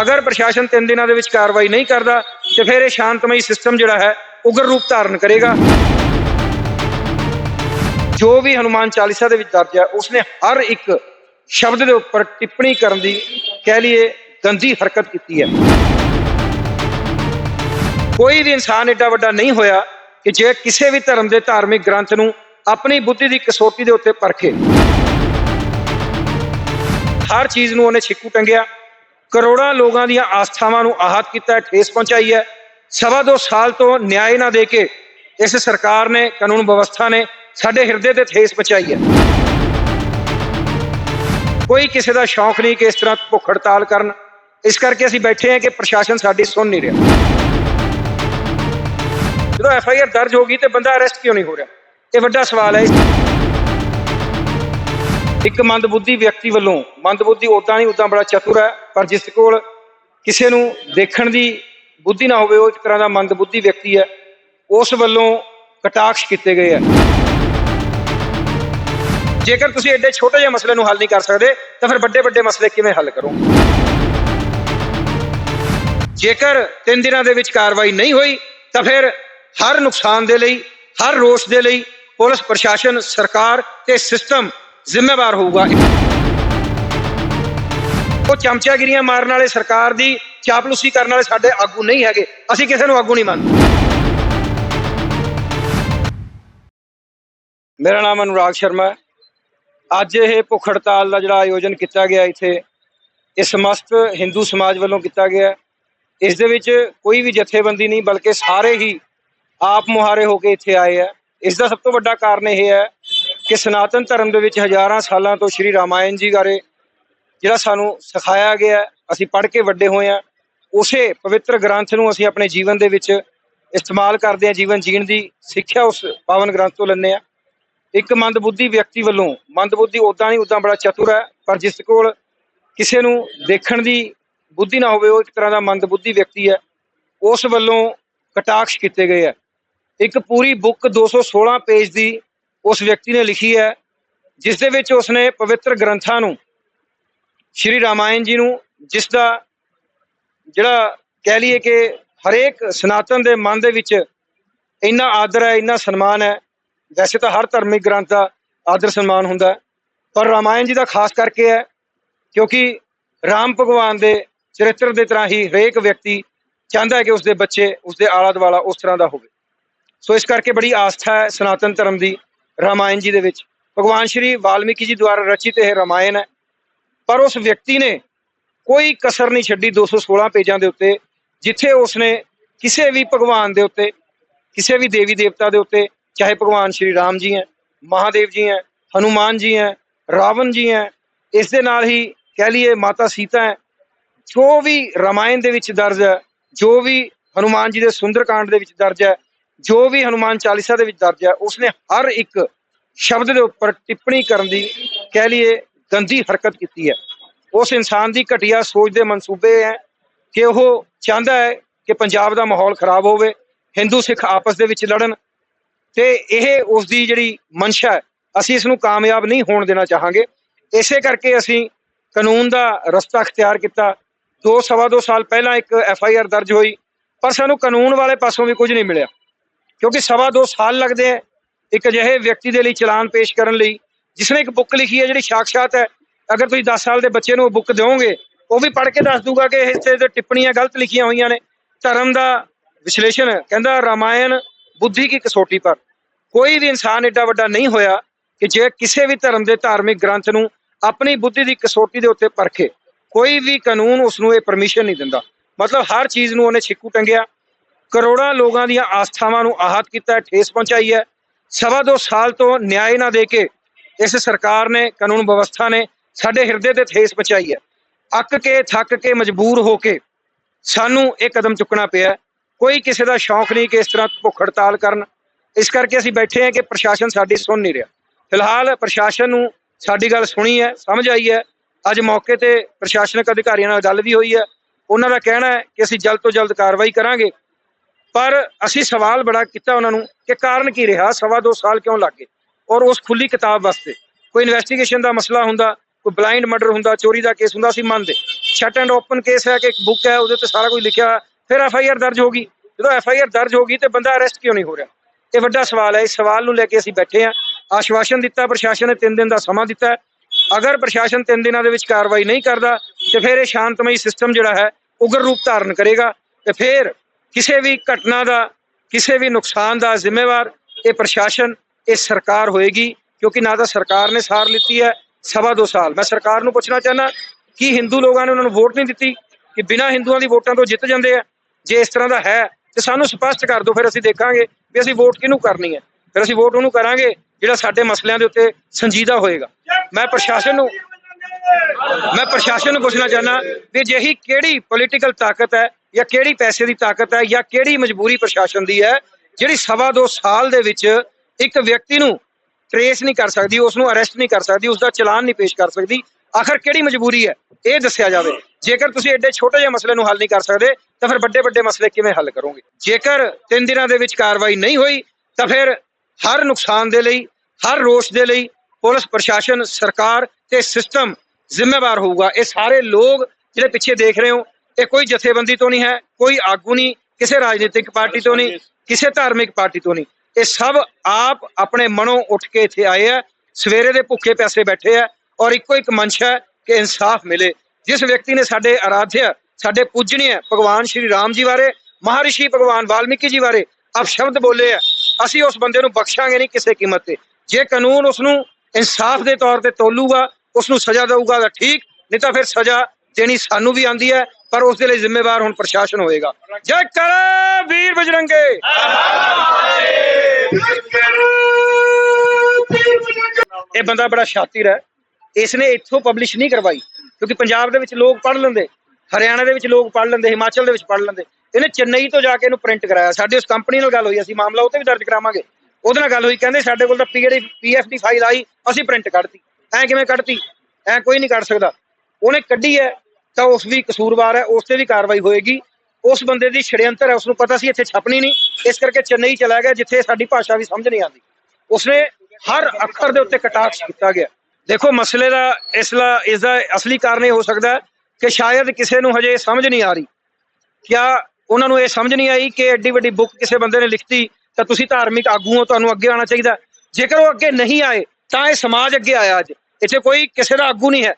ਅਗਰ ਪ੍ਰਸ਼ਾਸਨ ਤਿੰਨ ਦਿਨਾਂ ਦੇ ਵਿੱਚ ਕਾਰਵਾਈ ਨਹੀਂ ਕਰਦਾ, ਤੇ ਫਿਰ ਇਹ ਸ਼ਾਂਤਮਈ ਸਿਸਟਮ ਜਿਹੜਾ ਹੈ, ਉਗਰ ਰੂਪ ਧਾਰਨ ਕਰੇਗਾ। ਜੋ ਵੀ ਹਨੂਮਾਨ ਚਾਲੀਸਾ ਦੇ ਵਿੱਚ ਦਰਜ ਹੈ, ਉਸਨੇ ਹਰ ਇੱਕ ਸ਼ਬਦ ਦੇ ਉੱਪਰ ਟਿੱਪਣੀ ਕਰਨ ਦੀ, ਕਹਿ ਲਈਏ, ਗੰਦੀ ਹਰਕਤ ਕੀਤੀ ਹੈ। ਕੋਈ ਵੀ ਇਨਸਾਨ ਏਡਾ ਵੱਡਾ ਨਹੀਂ ਹੋਇਆ ਕਿ ਜੇ ਕਿਸੇ ਵੀ ਧਰਮ ਦੇ ਧਾਰਮਿਕ ਗ੍ਰੰਥ ਨੂੰ ਆਪਣੀ ਬੁੱਧੀ ਦੀ ਕਸੌਟੀ ਦੇ ਉੱਤੇ ਪਰਖੇ। ਹਰ ਚੀਜ਼ ਨੂੰ ਉਹਨੇ ਛਿੱਕੂ ਟੰਗਿਆ। ਕਰੋੜਾਂ ਲੋਕਾਂ ਦੀਆਂ ਆਸਥਾਵਾਂ ਨੂੰ ਆਹਤ ਕੀਤਾ ਹੈ, ਠੇਸ ਪਹੁੰਚਾਈ ਹੈ। ਸਵਾ ਦੋ ਸਾਲ ਤੋਂ ਨਿਆਂ ਨਾ ਦੇ ਕੇ ਇਸ ਸਰਕਾਰ ਨੇ ਕਾਨੂੰਨ ਵਿਵਸਥਾ ਨੇ ਸਾਡੇ ਹਿਰਦੇ ਤੇ ਠੇਸ ਪਹੁੰਚਾਈ ਹੈ। ਕੋਈ ਕਿਸੇ ਦਾ ਸ਼ੌਂਕ ਨਹੀਂ ਕਿ ਇਸ ਤਰ੍ਹਾਂ ਭੁੱਖ ਹੜਤਾਲ ਕਰਨ। ਇਸ ਕਰਕੇ ਅਸੀਂ ਬੈਠੇ ਹਾਂ ਕਿ ਪ੍ਰਸ਼ਾਸਨ ਸਾਡੀ ਸੁਣ ਨਹੀਂ ਰਿਹਾ। ਜਦੋਂ ਐਫ ਆਈ ਆਰ ਦਰਜ ਹੋ ਗਈ ਤੇ ਬੰਦਾ ਅਰੈਸਟ ਕਿਉਂ ਨਹੀਂ ਹੋ ਰਿਹਾ? ਇਹ ਵੱਡਾ ਸਵਾਲ ਹੈ। ਇੱਕ ਮੰਦਬੁੱਧੀ ਵਿਅਕਤੀ ਵੱਲੋਂ, ਮੰਦਬੁੱਧੀ ਉਦਾਂ ਨਹੀਂ ਉਦਾਂ ਬੜਾ ਚਤੁਰ ਹੈ, ਪਰ ਜਿਸ ਕੋਲ ਕਿਸੇ ਨੂੰ ਦੇਖਣ ਦੀ ਬੁੱਧੀ ਨਾ ਹੋਵੇ, ਉਹ ਇੱਕ ਤਰ੍ਹਾਂ ਦਾ ਮੰਦਬੁੱਧੀ ਵਿਅਕਤੀ ਹੈ, ਉਸ ਵੱਲੋਂ ਕਟਾਕਸ਼ ਕੀਤੇ ਗਏ ਹੈ। ਜੇਕਰ ਤੁਸੀਂ ਐਡੇ ਛੋਟੇ ਜਿਹੇ ਮਸਲੇ ਨੂੰ ਹੱਲ ਨਹੀਂ ਕਰ ਸਕਦੇ, ਤਾਂ ਫਿਰ ਵੱਡੇ ਵੱਡੇ ਮਸਲੇ ਕਿਵੇਂ ਹੱਲ ਕਰੋ ਜੇਕਰ 3 ਦਿਨਾਂ ਦੇ ਵਿੱਚ ਕਾਰਵਾਈ ਨਹੀਂ ਹੋਈ, ਤਾਂ ਫਿਰ ਹਰ ਨੁਕਸਾਨ ਦੇ ਲਈ, ਹਰ ਰੋਸ ਦੇ ਲਈ ਪੁਲਿਸ, ਪ੍ਰਸ਼ਾਸਨ, ਸਰਕਾਰ ਤੇ ਸਿਸਟਮ ਜ਼ਿੰਮੇਵਾਰ ਹੋਊਗਾ। ਉਹ ਚਮਚਾਗਿਰੀਆਂ ਮਾਰਨ ਵਾਲੇ ਸਰਕਾਰ ਦੀ ਚਾਪਲੂਸੀ ਕਰਨ ਵਾਲੇ ਸਾਡੇ ਆਗੂ ਨਹੀਂ ਹੈਗੇ। ਅਸੀਂ ਕਿਸੇ ਨੂੰ ਆਗੂ ਨਹੀਂ ਮੰਨਦੇ ਮੇਰਾ ਨਾਮ ਅਨੁਰਾਗ ਸ਼ਰਮਾ ਹੈ। ਅੱਜ ਇਹ ਭੁੱਖ ਹੜਤਾਲ ਦਾ ਜਿਹੜਾ ਆਯੋਜਨ ਕੀਤਾ ਗਿਆ ਇੱਥੇ, ਇਹ ਸਮਸਤ ਹਿੰਦੂ ਸਮਾਜ ਵੱਲੋਂ ਕੀਤਾ ਗਿਆ ਹੈ। ਇਸ ਦੇ ਵਿੱਚ ਕੋਈ ਵੀ ਜਥੇਬੰਦੀ ਨਹੀਂ, ਬਲਕਿ ਸਾਰੇ ਹੀ ਆਪ ਮੁਹਾਰੇ ਹੋ ਕੇ ਇੱਥੇ ਆਏ ਆ ਇਸ ਦਾ ਸਭ ਤੋਂ ਵੱਡਾ ਕਾਰਨ ਇਹ ਹੈ ਕਿ ਸਨਾਤਨ ਧਰਮ ਦੇ ਵਿੱਚ ਹਜ਼ਾਰਾਂ ਸਾਲਾਂ ਤੋਂ ਸ਼੍ਰੀ ਰਾਮਾਇਣ ਜੀ ਬਾਰੇ ਜਿਹੜਾ ਸਾਨੂੰ ਸਿਖਾਇਆ ਗਿਆ ਅਸੀਂ ਪੜ੍ਹ ਕੇ ਵੱਡੇ ਹੋਏ ਆ ਉਸੇ ਪਵਿੱਤਰ ਗ੍ਰੰਥ ਨੂੰ ਅਸੀਂ ਆਪਣੇ ਜੀਵਨ ਦੇ ਵਿੱਚ ਇਸਤੇਮਾਲ ਕਰਦੇ ਆ ਜੀਵਨ ਜੀਣ ਦੀ ਸਿੱਖਿਆ ਉਸ ਪਾਵਨ ਗ੍ਰੰਥ ਤੋਂ ਲੈਂਦੇ ਆ ਇੱਕ ਮੰਦਬੁੱਧੀ ਵਿਅਕਤੀ ਵੱਲੋਂ, ਮੰਦਬੁੱਧੀ ਉਦਾਂ ਨਹੀਂ ਉਦਾਂ ਬੜਾ ਚਤੁਰ ਹੈ, ਪਰ ਜਿਸ ਕੋਲ ਕਿਸੇ ਨੂੰ ਦੇਖਣ ਦੀ ਬੁੱਧੀ ਨਾ ਹੋਵੇ, ਉਹ ਇੱਕ ਤਰ੍ਹਾਂ ਦਾ ਮੰਦਬੁੱਧੀ ਵਿਅਕਤੀ ਹੈ, ਉਸ ਵੱਲੋਂ ਕਟਾਕਸ਼ ਕੀਤੇ ਗਏ ਹੈ। ਇੱਕ ਪੂਰੀ ਬੁੱਕ 216 ਪੇਜ ਦੀ ਉਸ ਵਿਅਕਤੀ ਨੇ ਲਿਖੀ ਹੈ, ਜਿਸ ਦੇ ਵਿੱਚ ਉਸਨੇ ਪਵਿੱਤਰ ਗ੍ਰੰਥਾਂ ਨੂੰ, ਸ਼੍ਰੀ ਰਾਮਾਇਣ ਜੀ ਨੂੰ, ਜਿਸ ਦਾ ਜਿਹੜਾ ਕਹਿ ਲਈਏ ਕਿ ਹਰੇਕ ਸਨਾਤਨ ਦੇ ਮਨ ਦੇ ਵਿੱਚ ਇੰਨਾ ਆਦਰ ਹੈ, ਇੰਨਾ ਸਨਮਾਨ ਹੈ, ਵੈਸੇ ਤਾਂ ਹਰ ਧਾਰਮਿਕ ਗ੍ਰੰਥ ਦਾ ਆਦਰ ਸਨਮਾਨ ਹੁੰਦਾ ਪਰ ਰਾਮਾਇਣ ਜੀ ਦਾ ਖਾਸ ਕਰਕੇ ਹੈ, ਕਿਉਂਕਿ ਰਾਮ ਭਗਵਾਨ ਦੇ ਚਰਿੱਤਰ ਦੇ ਤਰ੍ਹਾਂ ਹੀ ਹਰੇਕ ਵਿਅਕਤੀ ਚਾਹੁੰਦਾ ਹੈ ਕਿ ਉਸਦੇ ਬੱਚੇ, ਉਸਦੇ ਆਲਾ ਦੁਆਲਾ ਉਸ ਤਰ੍ਹਾਂ ਦਾ ਹੋਵੇ। ਸੋ ਇਸ ਕਰਕੇ ਬੜੀ ਆਸਥਾ ਹੈ ਸਨਾਤਨ ਧਰਮ ਦੀ ਰਾਮਾਇਣ ਜੀ ਦੇ ਵਿੱਚ। ਭਗਵਾਨ ਸ਼੍ਰੀ ਵਾਲਮੀਕੀ ਜੀ ਦੁਆਰਾ ਰਚਿਤ ਇਹ ਰਾਮਾਇਣ ਹੈ। ਪਰ ਉਸ ਵਿਅਕਤੀ ਨੇ ਕੋਈ ਕਸਰ ਨਹੀਂ ਛੱਡੀ 216 ਪੇਜਾਂ ਦੇ ਉੱਤੇ, ਜਿੱਥੇ ਉਸਨੇ ਕਿਸੇ ਵੀ ਭਗਵਾਨ ਦੇ ਉੱਤੇ, ਕਿਸੇ ਵੀ ਦੇਵੀ ਦੇਵਤਾ ਦੇ ਉੱਤੇ, ਚਾਹੇ ਭਗਵਾਨ ਸ਼੍ਰੀ ਰਾਮ ਜੀ ਹੈ, ਮਹਾਦੇਵ ਜੀ ਹੈ, ਹਨੂਮਾਨ ਜੀ ਹੈ, ਰਾਵਣ ਜੀ ਹੈ, ਇਸ ਦੇ ਨਾਲ ਹੀ ਕਹਿ ਲਈਏ ਮਾਤਾ ਸੀਤਾ ਹੈ, ਜੋ ਵੀ ਰਾਮਾਇਣ ਦੇ ਵਿੱਚ ਦਰਜ ਹੈ, ਜੋ ਵੀ ਹਨੂਮਾਨ ਜੀ ਦੇ ਸੁੰਦਰਕਾਂਡ ਦੇ ਵਿੱਚ ਦਰਜ ਹੈ ਜੋ ਵੀ ਹਨੂਮਾਨ ਚਾਲੀਸਾ ਦੇ ਵਿੱਚ ਦਰਜ ਹੈ, ਉਸਨੇ ਹਰ ਇੱਕ ਸ਼ਬਦ ਦੇ ਉੱਪਰ ਟਿੱਪਣੀ ਕਰਨ ਦੀ ਕਹਿ ਲਈਏ, ਗੰਦੀ ਹਰਕਤ ਕੀਤੀ ਹੈ। ਉਸ ਇਨਸਾਨ ਦੀ ਘਟੀਆ ਸੋਚ ਦੇ ਮਨਸੂਬੇ ਹੈ ਕਿ ਉਹ ਚਾਹੁੰਦਾ ਹੈ ਕਿ ਪੰਜਾਬ ਦਾ ਮਾਹੌਲ ਖਰਾਬ ਹੋਵੇ, ਹਿੰਦੂ ਸਿੱਖ ਆਪਸ ਦੇ ਵਿੱਚ ਲੜਨ ਤੇ ਇਹ ਉਸ ਦੀ ਜਿਹੜੀ ਮਨਸ਼ਾ ਹੈ, ਅਸੀਂ ਇਸ ਨੂੰ ਕਾਮਯਾਬ ਨਹੀਂ ਹੋਣ ਦੇਣਾ ਚਾਹਾਂਗੇ। ਇਸੇ ਕਰਕੇ ਅਸੀਂ ਕਾਨੂੰਨ ਦਾ ਰਸਤਾ ਅਖਤਿਆਰ ਕੀਤਾ। ਦੋ, ਸਵਾ ਦੋ ਸਾਲ ਪਹਿਲਾਂ ਇੱਕ ਐਫ ਆਈ ਆਰ ਦਰਜ ਹੋਈ, ਪਰ ਸਾਨੂੰ ਕਾਨੂੰਨ ਵਾਲੇ ਪਾਸੋਂ ਵੀ ਕੁਝ ਨਹੀਂ ਮਿਲਿਆ। ਕਿਉਂਕਿ ਸਵਾ ਦੋ ਸਾਲ ਲੱਗਦੇ ਹੈ ਇੱਕ ਅਜਿਹੇ ਵਿਅਕਤੀ ਦੇ ਲਈ ਚਲਾਨ ਪੇਸ਼ ਕਰਨ ਲਈ ਜਿਸਨੇ ਇੱਕ ਬੁੱਕ ਲਿਖੀ ਹੈ ਜਿਹੜੀ ਸਾਖਸ਼ਾਤ ਹੈ। ਅਗਰ ਤੁਸੀਂ 10 ਸਾਲ ਦੇ ਬੱਚੇ ਨੂੰ ਉਹ ਬੁੱਕ ਦਿਓਗੇ, ਉਹ ਵੀ ਪੜ੍ਹ ਕੇ ਦੱਸ ਦੂਗਾ ਕਿ ਇਸ ਤੇ ਟਿੱਪਣੀਆਂ ਗਲਤ ਲਿਖੀਆਂ ਹੋਈਆਂ ਨੇ। ਧਰਮ ਦਾ ਵਿਸ਼ਲੇਸ਼ਣ ਕਹਿੰਦਾ ਰਾਮਾਇਣ ਬੁੱਧੀ ਕੀ ਕਸੋਟੀ ਪਰ। ਕੋਈ ਵੀ ਇਨਸਾਨ ਏਡਾ ਵੱਡਾ ਨਹੀਂ ਹੋਇਆ ਕਿ ਜੇ ਕਿਸੇ ਵੀ ਧਰਮ ਦੇ ਧਾਰਮਿਕ ਗ੍ਰੰਥ ਨੂੰ ਆਪਣੀ ਬੁੱਧੀ ਦੀ ਕਸੋਟੀ ਦੇ ਉੱਤੇ ਪਰਖੇ। ਕੋਈ ਵੀ ਕਾਨੂੰਨ ਉਸ ਨੂੰ ਇਹ ਪਰਮਿਸ਼ਨ ਨਹੀਂ ਦਿੰਦਾ। ਮਤਲਬ ਹਰ ਚੀਜ਼ ਨੂੰ ਉਹਨੇ ਛਿੱਕੂ ਟੰਗਿਆ। ਕਰੋੜਾਂ ਲੋਕਾਂ ਦੀਆਂ ਆਸਥਾਵਾਂ ਨੂੰ ਆਹਤ ਕੀਤਾ ਹੈ, ਠੇਸ ਪਹੁੰਚਾਈ ਹੈ। ਸਵਾ ਦੋ ਸਾਲ ਤੋਂ ਨਿਆਂ ਨਾ ਦੇ ਕੇ ਇਸ ਸਰਕਾਰ ਨੇ ਕਾਨੂੰਨ ਵਿਵਸਥਾ ਨੇ ਸਾਡੇ ਹਿਰਦੇ ਤੇ ਠੇਸ ਪਹੁੰਚਾਈ ਹੈ। ਅੱਕ ਕੇ ਥੱਕ ਕੇ ਮਜਬੂਰ ਹੋ ਕੇ ਸਾਨੂੰ ਇਹ ਕਦਮ ਚੁੱਕਣਾ ਪਿਆ ਕੋਈ ਕਿਸੇ ਦਾ ਸ਼ੌਂਕ ਨਹੀਂ ਕਿ ਇਸ ਤਰ੍ਹਾਂ ਭੁੱਖ ਹੜਤਾਲ ਕਰਨ। ਇਸ ਕਰਕੇ ਅਸੀਂ ਬੈਠੇ ਹਾਂ ਕਿ ਪ੍ਰਸ਼ਾਸਨ ਸਾਡੀ ਸੁਣ ਨਹੀਂ ਰਿਹਾ। ਫਿਲਹਾਲ ਪ੍ਰਸ਼ਾਸਨ ਨੂੰ ਸਾਡੀ ਗੱਲ ਸੁਣੀ ਹੈ ਸਮਝ ਆਈ ਹੈ। ਅੱਜ ਮੌਕੇ ਤੇ ਪ੍ਰਸ਼ਾਸਨਿਕ ਅਧਿਕਾਰੀਆਂ ਨਾਲ ਗੱਲ ਵੀ ਹੋਈ ਹੈ। ਉਹਨਾਂ ਦਾ ਕਹਿਣਾ ਹੈ ਕਿ ਅਸੀਂ ਜਲਦ ਤੋਂ ਜਲਦ ਕਾਰਵਾਈ ਕਰਾਂਗੇ। ਪਰ ਅਸੀਂ ਸਵਾਲ ਬੜਾ ਕੀਤਾ ਉਹਨਾਂ ਨੂੰ ਕਿ ਕਾਰਨ ਕੀ ਰਿਹਾ ਸਵਾ ਦੋ ਸਾਲ ਕਿਉਂ ਲੱਗੇ ਔਰ ਉਸ ਖੁੱਲੀ ਕਿਤਾਬ ਵਾਸਤੇ ਕੋਈ ਇਨਵੈਸਟੀਗੇਸ਼ਨ ਦਾ ਮਸਲਾ ਹੁੰਦਾ ਕੋਈ ਬਲਾਈਂਡ ਮਰਡਰ ਹੁੰਦਾ ਚੋਰੀ ਦਾ ਕੇਸ ਹੁੰਦਾ ਅਸੀਂ ਮੰਨਦੇ। ਸ਼ਟ ਐਂਡ ਓਪਨ ਕੇਸ ਹੈ ਕਿ ਇੱਕ ਬੁੱਕ ਹੈ ਉਹਦੇ ਤੇ ਸਾਰਾ ਕੁਝ ਲਿਖਿਆ ਹੋਇਆ, ਫਿਰ ਐਫ ਆਈ ਆਰ ਦਰਜ ਹੋਗੀ ਜਦੋਂ ਐਫ ਆਈ ਆਰ ਦਰਜ ਹੋਗੀ ਤੇ ਬੰਦਾ ਅਰੈਸਟ ਕਿਉਂ ਨਹੀਂ ਹੋ ਰਿਹਾ? ਇਹ ਵੱਡਾ ਸਵਾਲ ਹੈ ਇਸ ਸਵਾਲ ਨੂੰ ਲੈ ਕੇ ਅਸੀਂ ਬੈਠੇ ਹਾਂ। ਆਸ਼ਵਾਸਨ ਦਿੱਤਾ ਪ੍ਰਸ਼ਾਸਨ ਨੇ 3 ਦਿਨ ਦਾ ਸਮਾਂ ਦਿੱਤਾ ਅਗਰ ਪ੍ਰਸ਼ਾਸਨ 3 ਦਿਨਾਂ ਦੇ ਵਿੱਚ ਕਾਰਵਾਈ ਨਹੀਂ ਕਰਦਾ ਤੇ ਫਿਰ ਇਹ ਸ਼ਾਂਤਮਈ ਸਿਸਟਮ ਜਿਹੜਾ ਹੈ ਉਗਰ ਰੂਪ ਧਾਰਨ ਕਰੇਗਾ ਤੇ ਫਿਰ ਕਿਸੇ ਵੀ ਘਟਨਾ ਦਾ, ਕਿਸੇ ਵੀ ਨੁਕਸਾਨ ਦਾ ਜ਼ਿੰਮੇਵਾਰ ਇਹ ਪ੍ਰਸ਼ਾਸਨ, ਇਹ ਸਰਕਾਰ ਹੋਏਗੀ, ਕਿਉਂਕਿ ਨਾ ਤਾਂ ਸਰਕਾਰ ਨੇ ਸਾਰ ਲਿੱਤੀ ਹੈ ਸਵਾ ਦੋ ਸਾਲ। ਮੈਂ ਸਰਕਾਰ ਨੂੰ ਪੁੱਛਣਾ ਚਾਹਨਾ ਕਿ ਹਿੰਦੂ ਲੋਕਾਂ ਨੇ ਉਹਨਾਂ ਨੂੰ ਵੋਟ ਨਹੀਂ ਦਿੱਤੀ? ਕਿ ਬਿਨਾਂ ਹਿੰਦੂਆਂ ਦੀ ਵੋਟਾਂ ਤੋਂ ਜਿੱਤ ਜਾਂਦੇ ਆ? ਜੇ ਇਸ ਤਰ੍ਹਾਂ ਦਾ ਹੈ, ਤੇ ਸਾਨੂੰ ਸਪਸ਼ਟ ਕਰ ਦਿਓ, ਫਿਰ ਅਸੀਂ ਦੇਖਾਂਗੇ ਵੀ ਅਸੀਂ ਵੋਟ ਕਿਹਨੂੰ ਕਰਨੀ ਹੈ। ਫਿਰ ਅਸੀਂ ਵੋਟ ਉਹਨੂੰ ਕਰਾਂਗੇ, ਜਿਹੜਾ ਸਾਡੇ ਮਸਲਿਆਂ ਦੇ ਉੱਤੇ ਸੰਜੀਦਾ ਹੋਏਗਾ। ਮੈਂ ਪ੍ਰਸ਼ਾਸਨ ਨੂੰ, ਮੈਂ ਪ੍ਰਸ਼ਾਸਨ ਨੂੰ ਪੁੱਛਣਾ ਚਾਹਨਾ ਵੀ ਅਜਿਹੀ ਕਿਹੜੀ ਪੋਲੀਟੀਕਲ ਤਾਕਤ ਹੈ ਜਾਂ ਕਿਹੜੀ ਪੈਸੇ ਦੀ ਤਾਕਤ ਹੈ ਜਾਂ ਕਿਹੜੀ ਮਜਬੂਰੀ ਪ੍ਰਸ਼ਾਸਨ ਦੀ ਹੈ, ਜਿਹੜੀ ਸਵਾ ਦੋ ਸਾਲ ਦੇ ਵਿੱਚ ਇੱਕ ਵਿਅਕਤੀ ਨੂੰ ਟਰੇਸ ਨਹੀਂ ਕਰ ਸਕਦੀ ਉਸ ਨੂੰ ਅਰੈਸਟ ਨਹੀਂ ਕਰ ਸਕਦੀ ਉਸ ਦਾ ਚਲਾਨ ਨਹੀਂ ਪੇਸ਼ ਕਰ ਸਕਦੀ, ਆਖਰ ਕਿਹੜੀ ਮਜਬੂਰੀ ਹੈ? ਇਹ ਦੱਸਿਆ ਜਾਵੇ। ਜੇਕਰ ਤੁਸੀਂ ਐਡੇ ਛੋਟੇ ਜਿਹੇ ਮਸਲੇ ਨੂੰ ਹੱਲ ਨਹੀਂ ਕਰ ਸਕਦੇ, ਤਾਂ ਫਿਰ ਵੱਡੇ ਵੱਡੇ ਮਸਲੇ ਕਿਵੇਂ ਹੱਲ ਕਰੋਗੇ? ਜੇਕਰ ਤਿੰਨ ਦਿਨਾਂ ਦੇ ਵਿੱਚ ਕਾਰਵਾਈ ਨਹੀਂ ਹੋਈ, ਤਾਂ ਫਿਰ ਹਰ ਨੁਕਸਾਨ ਦੇ ਲਈ, ਹਰ ਰੋਸ਼ ਦੇ ਲਈ ਪੁਲਿਸ ਪ੍ਰਸ਼ਾਸਨ, ਸਰਕਾਰ ਤੇ ਸਿਸਟਮ ਜ਼ਿੰਮੇਵਾਰ ਹੋਊਗਾ। ਇਹ ਸਾਰੇ ਲੋਕ ਜਿਹੜੇ ਪਿੱਛੇ ਦੇਖ ਰਹੇ ਹੋ ਇਹ ਕੋਈ ਜਥੇਬੰਦੀ ਤੋਂ ਨਹੀਂ ਹੈ, ਕੋਈ ਆਗੂ ਨਹੀਂ, ਕਿਸੇ ਰਾਜਨੀਤਿਕ ਪਾਰਟੀ ਤੋਂ ਨਹੀਂ, ਕਿਸੇ ਧਾਰਮਿਕ ਪਾਰਟੀ ਤੋਂ ਨਹੀਂ। ਇਹ ਸਭ ਆਪ ਆਪਣੇ ਮਨੋਂ ਉੱਠ ਕੇ ਇੱਥੇ ਆਏ ਆ, ਸਵੇਰੇ ਦੇ ਭੁੱਖੇ ਪਿਆਸੇ ਬੈਠੇ ਆ ਔਰ ਇੱਕੋ ਇੱਕ ਮਨਸ਼ਾ ਹੈ ਕਿ ਇਨਸਾਫ ਮਿਲੇ। ਜਿਸ ਵਿਅਕਤੀ ਨੇ ਸਾਡੇ ਆਰਾਧਿਆ, ਸਾਡੇ ਪੂਜਨੀय ਭਗਵਾਨ ਸ਼੍ਰੀ ਰਾਮ ਜੀ ਬਾਰੇ, ਮਹਾਰਿਸ਼ੀ ਭਗਵਾਨ ਵਾਲਮੀਕੀ ਜੀ ਬਾਰੇ ਆਪ ਸ਼ਬਦ ਬੋਲੇ ਆ, ਅਸੀਂ ਉਸ ਬੰਦੇ ਨੂੰ ਬਖਸ਼ਾਂਗੇ ਨਹੀਂ ਕਿਸੇ ਕੀਮਤ ਤੇ। ਜੇ ਕਾਨੂੰਨ ਉਸ ਨੂੰ ਇਨਸਾਫ ਦੇ ਤੌਰ ਤੇ ਤੋਲੂਗਾ, ਉਸ ਨੂੰ ਸਜ਼ਾ ਦੇਊਗਾ ਤਾਂ ਠੀਕ, ਨਹੀਂ ਤਾਂ ਫਿਰ ਸਜ਼ਾ ਦੇਣੀ ਸਾਨੂੰ ਵੀ ਆਂਦੀ ਹੈ ਪਰ ਉਸ ਦੇ ਲਈ ਜ਼ਿੰਮੇਵਾਰ ਹੁਣ ਪ੍ਰਸ਼ਾਸਨ ਹੋਏਗਾ। ਜੈ ਕਰ ਵੀਰ ਬਜਰੰਗੇ। ਇਹ ਬੰਦਾ ਬੜਾ ਸ਼ਾਤਿਰ ਹੈ ਇਸ ਨੇ ਇੱਥੋਂ ਪਬਲਿਸ਼ ਨਹੀਂ ਕਰਵਾਈ, ਕਿਉਂਕਿ ਪੰਜਾਬ ਦੇ ਵਿੱਚ ਲੋਕ ਪੜ੍ਹ ਲੈਂਦੇ, ਹਰਿਆਣਾ ਦੇ ਵਿੱਚ ਲੋਕ ਪੜ੍ਹ ਲੈਂਦੇ, ਹਿਮਾਚਲ ਦੇ ਵਿੱਚ ਪੜ੍ਹ ਲੈਂਦੇ। ਇਹਨੇ ਚੇਨਈ ਤੋਂ ਜਾ ਕੇ ਇਹਨੂੰ ਪ੍ਰਿੰਟ ਕਰਾਇਆ। ਸਾਡੇ ਉਸ ਕੰਪਨੀ ਨਾਲ ਗੱਲ ਹੋਈ, ਅਸੀਂ ਮਾਮਲਾ ਉਹ ਤੇ ਵੀ ਦਰਜ ਕਰਾਵਾਂਗੇ। ਉਹਦੇ ਨਾਲ ਗੱਲ ਹੋਈ, ਕਹਿੰਦੇ ਸਾਡੇ ਕੋਲ ਤਾਂ ਪੀਡੀ ਪੀਐਫਡੀ ਫਾਈਲ ਆਈ, ਅਸੀਂ ਪ੍ਰਿੰਟ ਕੱਢਤੀ। ਐ ਕਿਵੇਂ ਕੱਢਤੀ? ਐ ਕੋਈ ਨਹੀਂ ਕੱਢ ਸਕਦਾ। ਉਹਨੇ ਕੱਢੀ ਹੈ ਤਾਂ ਉਸ ਵੀ ਕਸੂਰਵਾਰ ਹੈ, ਉਸ ਤੇ ਵੀ ਕਾਰਵਾਈ ਹੋਏਗੀ। ਉਸ ਬੰਦੇ ਦੀ ਛੜਯੰਤਰ ਹੈ ਉਸ ਨੂੰ ਪਤਾ ਸੀ, ਇੱਥੇ ਛਪਣੀ ਨਹੀਂ। ਇਸ ਕਰਕੇ ਚੇਨਈ ਚਲਾ ਗਿਆ, ਜਿੱਥੇ ਸਾਡੀ ਭਾਸ਼ਾ ਵੀ ਸਮਝ ਨਹੀਂ ਆਉਂਦੀ। ਉਸਨੇ ਹਰ ਅੱਖਰ ਦੇ ਉੱਤੇ ਕਟਾਕਸ਼ ਕੀਤਾ ਗਿਆ। ਦੇਖੋ, ਮਸਲੇ ਦਾ ਇਸਲਾ ਇਸ ਦਾ ਅਸਲੀ ਕਾਰਨ ਇਹ ਹੋ ਸਕਦਾ ਕਿ ਸ਼ਾਇਦ ਕਿਸੇ ਨੂੰ ਹਜੇ ਸਮਝ ਨਹੀਂ ਆ ਰਹੀ। ਕਿਆ ਉਹਨਾਂ ਨੂੰ ਇਹ ਸਮਝ ਨਹੀਂ ਆਈ ਕਿ ਐਡੀ ਵੱਡੀ ਬੁੱਕ ਕਿਸੇ ਬੰਦੇ ਨੇ ਲਿਖਤੀ, ਤਾਂ ਤੁਸੀਂ ਧਾਰਮਿਕ ਆਗੂ ਹੋ ਤੁਹਾਨੂੰ ਅੱਗੇ ਆਉਣਾ ਚਾਹੀਦਾ। ਜੇਕਰ ਉਹ ਅੱਗੇ ਨਹੀਂ ਆਏ, ਤਾਂ ਇਹ ਸਮਾਜ ਅੱਗੇ ਆਇਆ ਅੱਜ। ਇੱਥੇ ਕੋਈ ਕਿਸੇ ਦਾ ਆਗੂ ਨਹੀਂ ਹੈ।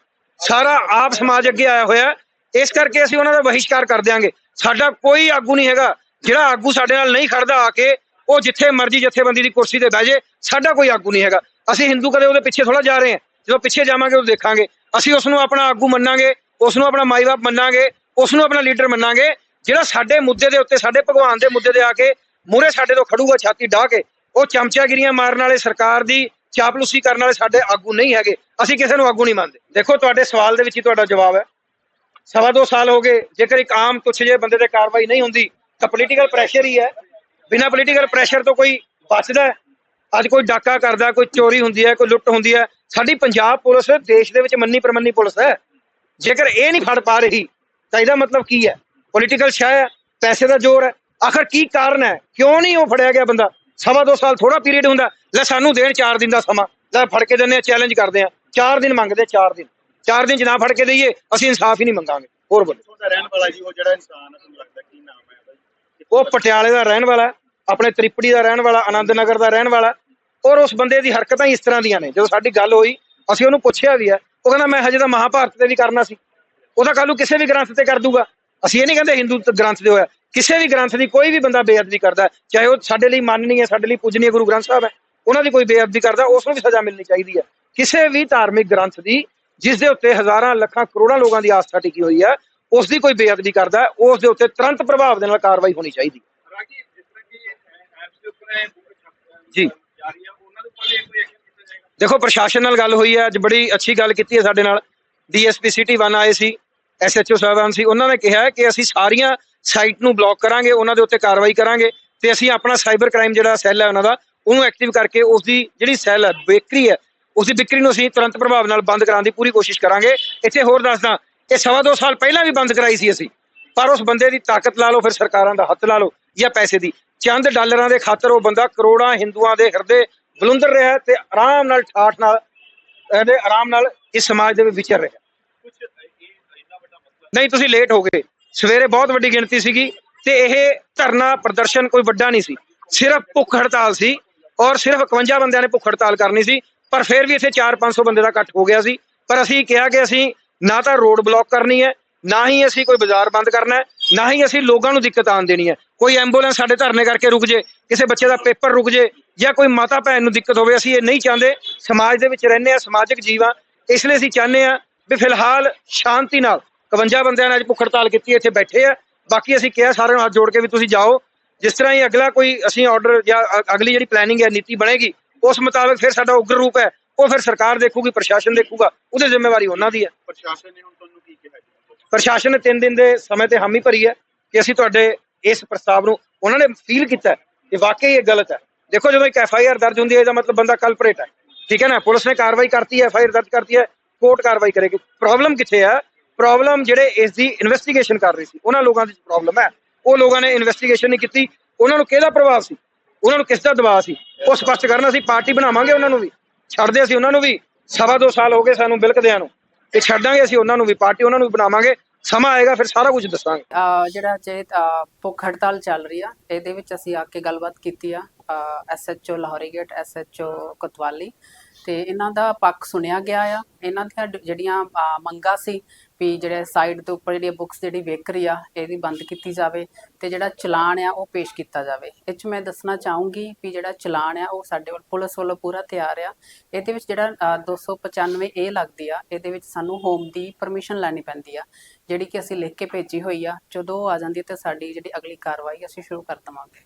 ਸਾਰਾ ਆਪ ਸਮਾਜ ਅੱਗੇ ਆਇਆ ਹੋਇਆ ਇਸ ਕਰਕੇ ਅਸੀਂ ਉਹਨਾਂ ਦਾ ਬਹਿਸ਼ਕਾਰ ਕਰ ਦਿਆਂਗੇ। ਸਾਡਾ ਕੋਈ ਆਗੂ ਨਹੀਂ ਹੈਗਾ। ਜਿਹੜਾ ਆਗੂ ਸਾਡੇ ਨਾਲ ਨਹੀਂ ਖੜਦਾ ਆ ਕੇ, ਉਹ ਜਿੱਥੇ ਮਰਜ਼ੀ ਜਥੇਬੰਦੀ ਦੀ ਕੁਰਸੀ ਤੇ ਬਹਿ ਜੇ, ਸਾਡਾ ਕੋਈ ਆਗੂ ਨਹੀਂ ਹੈਗਾ। ਅਸੀਂ ਹਿੰਦੂ ਕਦੇ ਉਹਦੇ ਪਿੱਛੇ ਥੋੜਾ ਜਾ ਰਹੇ ਹਾਂ। ਜਦੋਂ ਪਿੱਛੇ ਜਾਵਾਂਗੇ, ਉਹ ਦੇਖਾਂਗੇ। ਅਸੀਂ ਉਸ ਨੂੰ ਆਪਣਾ ਆਗੂ ਮੰਨਾਂਗੇ ਉਸ ਨੂੰ ਆਪਣਾ ਮਾਈ-ਬਾਪ ਮੰਨਾਂਗੇ ਉਸ ਨੂੰ ਆਪਣਾ ਲੀਡਰ ਮੰਨਾਂਗੇ। ਜਿਹੜਾ ਸਾਡੇ ਮੁੱਦੇ ਦੇ ਉੱਤੇ, ਸਾਡੇ ਭਗਵਾਨ ਦੇ ਮੁੱਦੇ ਦੇ ਆ ਕੇ ਮੂਹਰੇ ਸਾਡੇ ਤੋਂ ਖੜੂਗਾ, ਛਾਤੀ ਢਾਹ ਕੇ, ਉਹ ਚਮਚਾਗਿਰੀਆਂ ਮਾਰਨ ਵਾਲੇ ਸਰਕਾਰ ਦੀ ਚਾਪਲੂਸੀ ਕਰਨ ਵਾਲੇ ਸਾਡੇ ਆਗੂ ਨਹੀਂ ਹੈਗੇ। ਅਸੀਂ ਕਿਸੇ ਨੂੰ ਆਗੂ ਨਹੀਂ ਮੰਨਦੇ। ਦੇਖੋ, ਤੁਹਾਡੇ ਸਵਾਲ ਦੇ ਵਿੱਚ ਹੀ ਤੁਹਾਡਾ ਜਵਾਬ ਹੈ। ਸਵਾ ਦੋ ਸਾਲ ਹੋ ਗਏ, ਜੇਕਰ ਇੱਕ ਆਮ ਤੁੱਛ ਜੇ ਬੰਦੇ ਤੇ ਕਾਰਵਾਈ ਨਹੀਂ ਹੁੰਦੀ, ਤਾਂ ਪੋਲੀਟੀਕਲ ਪ੍ਰੈਸ਼ਰ ਹੀ ਹੈ। ਬਿਨਾਂ ਪੋਲੀਟੀਕਲ ਪ੍ਰੈਸ਼ਰ ਤੋਂ ਕੋਈ ਬਚਦਾ ਅੱਜ ਕੋਈ ਡਾਕਾ ਕਰਦਾ, ਕੋਈ ਚੋਰੀ ਹੁੰਦੀ ਹੈ, ਕੋਈ ਲੁੱਟ ਹੁੰਦੀ ਹੈ। ਸਾਡੀ ਪੰਜਾਬ ਪੁਲਿਸ ਦੇਸ਼ ਦੇ ਵਿੱਚ ਮੰਨੀ ਪ੍ਰਮੰਨੀ ਪੁਲਿਸ ਹੈ। ਜੇਕਰ ਇਹ ਨਹੀਂ ਫੜ ਪਾ ਰਹੀ, ਤਾਂ ਇਹਦਾ ਮਤਲਬ ਕੀ ਹੈ? ਪੋਲੀਟੀਕਲ ਸ਼ਾਹ ਹੈ, ਪੈਸੇ ਦਾ ਜ਼ੋਰ ਹੈ। ਆਖਰ ਕੀ ਕਾਰਨ ਹੈ? ਕਿਉਂ ਨਹੀਂ ਉਹ ਫੜਿਆ ਗਿਆ ਬੰਦਾ? ਸਵਾ ਦੋ ਸਾਲ ਥੋੜਾ ਪੀਰੀਅਡ ਹੁੰਦਾ ਲੈ ਸਾਨੂੰ ਦੇਣ 4 ਦਿਨ ਦਾ ਸਮਾਂ ਲੈ ਫੜ ਕੇ ਦਿੰਦੇ ਆ ਚੈਲੰਜ ਕਰਦੇ ਆ 4 ਦਿਨ ਮੰਗਦੇ 4 ਦਿਨ। 4 ਦਿਨ ਚ ਨਾ ਫੜ ਕੇ ਦਈਏ ਅਸੀਂ ਇਨਸਾਫ ਹੀ ਨਹੀਂ ਮੰਗਾਂਗੇ ਹੋਰ ਬੋਲੋ। ਰਹਿਣ ਵਾਲਾ ਜੀ ਉਹ ਜਿਹੜਾ ਇਨਸਾਨ ਤੁਹਾਨੂੰ ਲੱਗਦਾ ਕੀ ਨਾਮ ਹੈ? ਉਹ ਪਟਿਆਲੇ ਦਾ ਰਹਿਣ ਵਾਲਾ ਆਪਣੇ ਤ੍ਰਿਪੜੀ ਦਾ ਰਹਿਣ ਵਾਲਾ ਆਨੰਦ ਨਗਰ ਦਾ ਰਹਿਣ ਵਾਲਾ ਔਰ ਉਸ ਬੰਦੇ ਦੀ ਹਰਕਤਾਂ ਹੀ ਇਸ ਤਰ੍ਹਾਂ ਦੀਆਂ ਨੇ। ਜਦੋਂ ਸਾਡੀ ਗੱਲ ਹੋਈ ਅਸੀਂ ਉਹਨੂੰ ਪੁੱਛਿਆ ਵੀ ਹੈ ਉਹ ਕਹਿੰਦਾ ਮੈਂ ਹਜੇ ਤਾਂ ਮਹਾਭਾਰਤ ਤੇ ਵੀ ਕਰਨਾ ਸੀ। ਉਹਦਾ ਕੱਲ ਨੂੰ ਕਿਸੇ ਵੀ ਗ੍ਰੰਥ ਤੇ ਕਰ ਦੂਗਾ? ਅਸੀਂ ਇਹ ਨਹੀਂ ਕਹਿੰਦੇ ਹਿੰਦੂ ਤ- ਗ੍ਰੰਥ ਦੇ ਹੋਇਆ। ਕਿਸੇ ਵੀ ਗ੍ਰੰਥ ਦੀ ਕੋਈ ਵੀ ਬੰਦਾ ਬੇਅਦਬੀ ਕਰਦਾ ਚਾਹੇ ਉਹ ਸਾਡੇ ਲਈ ਮੰਨਣੀ ਹੈ ਸਾਡੇ ਲਈ ਪੂਜਨੀय ਗੁਰੂ ਗ੍ਰੰਥ ਸਾਹਿਬ ਹੈ ਉਹਨਾਂ ਦੀ ਕੋਈ ਬੇਅਦਬੀ ਕਰਦਾ ਉਸ ਨੂੰ ਵੀ ਸਜ਼ਾ ਮਿਲਣੀ ਚਾਹੀਦੀ ਹੈ। ਕਿਸੇ ਵੀ ਧਾਰਮਿਕ ਗ੍ਰੰਥ ਦੀ ਜਿਸ ਦੇ ਉੱਤੇ ਹਜ਼ਾਰਾਂ ਲੱਖਾਂ ਕਰੋੜਾਂ ਲੋਕਾਂ ਦੀ ਆਸਥਾ ਟਿਕੀ ਹੋਈ ਹੈ ਉਸ ਦੀ ਕੋਈ ਬੇਅਦਬੀ ਕਰਦਾ ਉਸ ਦੇ ਉੱਤੇ ਤੁਰੰਤ ਪ੍ਰਭਾਵ ਦੇ ਨਾਲ ਕਾਰਵਾਈ ਹੋਣੀ ਚਾਹੀਦੀ ਜੀ। ਦੇਖੋ ਪ੍ਰਸ਼ਾਸਨ ਨਾਲ ਗੱਲ ਹੋਈ ਹੈ ਅੱਜ ਬੜੀ ਅੱਛੀ ਗੱਲ ਕੀਤੀ ਹੈ ਸਾਡੇ ਨਾਲ। ਡੀਐਸਪੀ ਸਿਟੀ 1 ਆਏ ਸੀ ਐਸਐਚਓ ਸਾਹਿਬਾਨ ਸੀ ਉਹਨਾਂ ਨੇ ਕਿਹਾ ਕਿ ਅਸੀਂ ਸਾਰੀਆਂ ਸਾਈਟ ਨੂੰ ਬਲੌਕ ਕਰਾਂਗੇ ਉਹਨਾਂ ਦੇ ਉੱਤੇ ਕਾਰਵਾਈ ਕਰਾਂਗੇ ਤੇ ਅਸੀਂ ਆਪਣਾ ਸਾਈਬਰ ਕ੍ਰਾਈਮ ਜਿਹੜਾ ਸੈੱਲ ਹੈ ਉਹਨਾਂ ਦਾ ਉਹਨੂੰ ਐਕਟਿਵ ਕਰਕੇ ਉਸ ਦੀ ਜਿਹੜੀ ਸੈੱਲ ਹੈ ਬੇਕਰੀ ਹੈ ਉਸ ਦੀ ਵਿਕਰੀ ਨੂੰ ਅਸੀਂ ਤੁਰੰਤ ਪ੍ਰਭਾਵ ਨਾਲ ਬੰਦ ਕਰਾਉਣ ਦੀ ਪੂਰੀ ਕੋਸ਼ਿਸ਼ ਕਰਾਂਗੇ। ਇੱਥੇ ਹੋਰ ਦੱਸਦਾ ਇਹ ਸਵਾ ਦੋ ਸਾਲ ਪਹਿਲਾਂ ਵੀ ਬੰਦ ਕਰਾਈ ਸੀ ਅਸੀਂ ਪਰ ਉਸ ਬੰਦੇ ਦੀ ਤਾਕਤ ਲਾ ਲਓ ਫਿਰ ਸਰਕਾਰਾਂ ਦਾ ਹੱਥ ਲਾ ਲਓ ਜਾਂ ਪੈਸੇ ਦੀ। ਚੰਦ ਡਾਲਰਾਂ ਦੇ ਖਾਤਰ ਉਹ ਬੰਦਾ ਕਰੋੜਾਂ ਹਿੰਦੂਆਂ ਦੇ ਹਿਰਦੇ ਬਲੁੰਦਰ ਰਿਹਾ ਤੇ ਆਰਾਮ ਨਾਲ ਠਾਠ ਨਾਲ ਇਹਦੇ ਆਰਾਮ ਨਾਲ ਇਸ ਸਮਾਜ ਦੇ ਵਿੱਚ ਵਿਚਰ ਰਿਹਾ ਨਹੀਂ ਤੁਸੀਂ ਲੇਟ ਹੋ ਗਏ। ਸਵੇਰੇ ਬਹੁਤ ਵੱਡੀ ਗਿਣਤੀ ਸੀਗੀ ਤੇ ਇਹ ਧਰਨਾ ਪ੍ਰਦਰਸ਼ਨ ਕੋਈ ਵੱਡਾ ਨਹੀਂ ਸੀ। ਸਿਰਫ ਭੁੱਖ ਹੜਤਾਲ ਸੀ ਔਰ ਸਿਰਫ 51 ਬੰਦਿਆਂ ਨੇ ਭੁੱਖ ਹੜਤਾਲ ਕਰਨੀ ਸੀ, ਪਰ ਫਿਰ ਵੀ ਇੱਥੇ 4-500 ਬੰਦੇ ਦਾ ਇਕੱਠ ਹੋ ਗਿਆ ਸੀ। ਪਰ ਅਸੀਂ ਕਿਹਾ ਕਿ ਅਸੀਂ ਨਾ ਤਾਂ ਰੋਡ ਬਲੌਕ ਕਰਨੀ ਹੈ, ਨਾ ਹੀ ਅਸੀਂ ਕੋਈ ਬਾਜ਼ਾਰ ਬੰਦ ਕਰਨਾ ਹੈ, ਨਾ ਹੀ ਅਸੀਂ ਲੋਕਾਂ ਨੂੰ ਦਿੱਕਤ ਆਉਣ ਦੇਣੀ ਹੈ। ਕੋਈ ਐਂਬੂਲੈਂਸ ਸਾਡੇ ਧਰਨੇ ਕਰਕੇ ਰੁਕ ਜੇ, ਕਿਸੇ ਬੱਚੇ ਦਾ ਪੇਪਰ ਰੁਕ ਜੇ ਜਾਂ ਕੋਈ ਮਾਤਾ ਭੈਣ ਨੂੰ ਦਿੱਕਤ ਹੋਵੇ, ਅਸੀਂ ਇਹ ਨਹੀਂ ਚਾਹੁੰਦੇ। ਸਮਾਜ ਦੇ ਵਿੱਚ ਰਹਿੰਦੇ ਆ ਸਮਾਜਿਕ ਜੀਵਾਂ ਇਸ ਲਈ ਅਸੀਂ ਚਾਹੁੰਦੇ ਆ ਵੀ ਫਿਲਹਾਲ ਸ਼ਾਂਤੀ ਨਾਲ 51 ਬੰਦਿਆਂ ਨੇ ਅੱਜ ਭੁੱਖ ਹੜਤਾਲ ਕੀਤੀ ਇੱਥੇ ਬੈਠੇ ਆ। ਬਾਕੀ ਅਸੀਂ ਕਿਹਾ ਸਾਰਿਆਂ ਨੂੰ ਹੱਥ ਜੋੜ ਕੇ ਵੀ ਤੁਸੀਂ ਜਾਓ। ਜਿਸ ਤਰ੍ਹਾਂ ਹੀ ਅਗਲਾ ਕੋਈ ਅਸੀਂ ਆਰਡਰ ਜਾਂ ਅਗਲੀ ਜਿਹੜੀ ਪਲੈਨਿੰਗ ਹੈ ਨੀਤੀ ਬਣੇਗੀ ਉਸ ਮੁਤਾਬਕ ਫਿਰ ਸਾਡਾ ਉਗਰ ਰੂਪ ਹੈ। ਉਹ ਫਿਰ ਸਰਕਾਰ ਦੇਖੂਗੀ ਪ੍ਰਸ਼ਾਸਨ ਦੇਖੂਗਾ। ਉਹਦੀ ਜ਼ਿੰਮੇਵਾਰੀ ਉਹਨਾਂ ਦੀ ਹੈ। ਪ੍ਰਸ਼ਾਸਨ ਨੇ ਹੁਣ ਤੁਹਾਨੂੰ ਕੀ ਕਿਹਾ ਪ੍ਰਸ਼ਾਸਨ ਨੇ 3 ਦਿਨ ਦੇ ਸਮੇਂ ਤੇ ਹਾਮੀ ਭਰੀ ਹੈ ਕਿ ਅਸੀਂ ਤੁਹਾਡੇ ਇਸ ਪ੍ਰਸਤਾਵ ਨੂੰ ਉਹਨਾਂ ਨੇ ਫੀਲ ਕੀਤਾ ਕਿ ਵਾਕਈ ਇਹ ਗਲਤ ਹੈ। ਦੇਖੋ ਜਦੋਂ ਇੱਕ ਐਫ ਆਈ ਆਰ ਦਰਜ ਹੁੰਦੀ ਹੈ ਇਹਦਾ ਮਤਲਬ ਬੰਦਾ ਕਲਪਰੇਟ ਹੈ। ਠੀਕ ਹੈ ਨਾ? ਪੁਲਿਸ ਨੇ ਕਾਰਵਾਈ ਕਰਤੀ ਹੈ ਐਫ ਆਈ ਆਰ ਦਰਜ ਕਰਤੀ ਹੈ ਕੋਰਟ ਕਾਰਵਾਈ ਕਰੇਗੀ। ਪ੍ਰੋਬਲਮ ਕਿੱਥੇ ਹੈ ਪ੍ਰੋਬਲਮ ਜਿਹੜੇ ਇਸ ਦੀ ਇਨਵੈਸਟੀਗੇਸ਼ਨ ਕਰ ਰਹੇ ਸੀ, ਉਹਨਾਂ ਲੋਕਾਂ ਦੀ ਪ੍ਰੋਬਲਮ ਹੈ। ਉਹ ਲੋਕਾਂ ਨੇ ਇਨਵੈਸਟੀਗੇਸ਼ਨ ਨਹੀਂ ਕੀਤੀ। ਉਹਨਾਂ ਨੂੰ ਕਿਹਦਾ ਪ੍ਰਭਾਵ ਸੀ? ਉਹਨਾਂ ਨੂੰ ਕਿਸ ਦਾ ਦਬਾਅ ਸੀ? ਉਹ ਸਪਸ਼ਟ ਕਰਨ ਅਸੀਂ ਪਾਰਟੀ ਬਣਾਵਾਂਗੇ ਉਹਨਾਂ ਨੂੰ ਵੀ। ਛੱਡਦੇ ਅਸੀਂ ਉਹਨਾਂ ਨੂੰ ਵੀ। ਸਵਾ ਦੋ ਸਾਲ ਹੋ ਗਏ ਸਾਨੂੰ ਬਿਲਕਦਿਆਂ ਨੂੰ। ਤੇ ਛੱਡਾਂਗੇ ਅਸੀਂ ਉਹਨਾਂ ਨੂੰ ਵੀ, ਪਾਰਟੀ ਉਹਨਾਂ ਨੂੰ ਵੀ ਬਣਾਵਾਂਗੇ। ਸਮਾਂ ਆਏਗਾ, ਫਿਰ ਸਾਰਾ ਕੁਝ ਦੱਸਾਂਗੇ। ਜਿਹੜਾ ਜੇ ਭੁੱਖ ਹੜਤਾਲ ਚੱਲ ਰਹੀ ਆ, ਇਹਦੇ ਵਿੱਚ ਅਸੀਂ ਆ ਕੇ ਗੱਲਬਾਤ ਕੀਤੀ ਆ। SHO Lahori Gate SHO Kotwali. ਤੇ ਇਹਨਾਂ ਦਾ ਪੱਖ ਸੁਣਿਆ ਗਿਆ ਆ। ਇਹਨਾਂ ਦੀਆਂ ਜਿਹੜੀਆਂ ਅਹ, ਮੰਗਾਂ ਸੀ ਵੀ ਜਿਹੜੇ ਸਾਈਡ ਦੇ ਉੱਪਰ ਜਿਹੜੀ ਬੁੱਕਸ ਜਿਹੜੀ ਵਿਕ ਰਹੀ ਆ ਇਹਦੀ ਬੰਦ ਕੀਤੀ ਜਾਵੇ ਤੇ ਜਿਹੜਾ ਚਲਾਨ ਆ ਉਹ ਪੇਸ਼ ਕੀਤਾ ਜਾਵੇ। ਇਹ 'ਚ ਮੈਂ ਦੱਸਣਾ ਚਾਹੂੰਗੀ ਵੀ ਜਿਹੜਾ ਚਲਾਨ ਆ ਉਹ ਸਾਡੇ ਵੱਲ ਪੁਲਿਸ ਵੱਲੋਂ ਪੂਰਾ ਤਿਆਰ ਆ। ਇਹਦੇ ਵਿੱਚ ਜਿਹੜਾ ਅਹ, 295 ਏ ਲੱਗਦੀ ਆ ਇਹਦੇ ਵਿੱਚ ਸਾਨੂੰ ਹੋਮ ਦੀ ਪਰਮਿਸ਼ਨ ਲੈਣੀ ਪੈਂਦੀ ਆ ਜਿਹੜੀ ਕਿ ਅਸੀਂ ਲਿਖ ਕੇ ਭੇਜੀ ਹੋਈ ਆ। ਜਦੋਂ ਉਹ ਆ ਜਾਂਦੀ ਹੈ ਤੇ ਸਾਡੀ ਜਿਹੜੀ ਅਗਲੀ ਕਾਰਵਾਈ ਅਸੀਂ ਸ਼ੁਰੂ ਕਰ ਦੇਵਾਂਗੇ।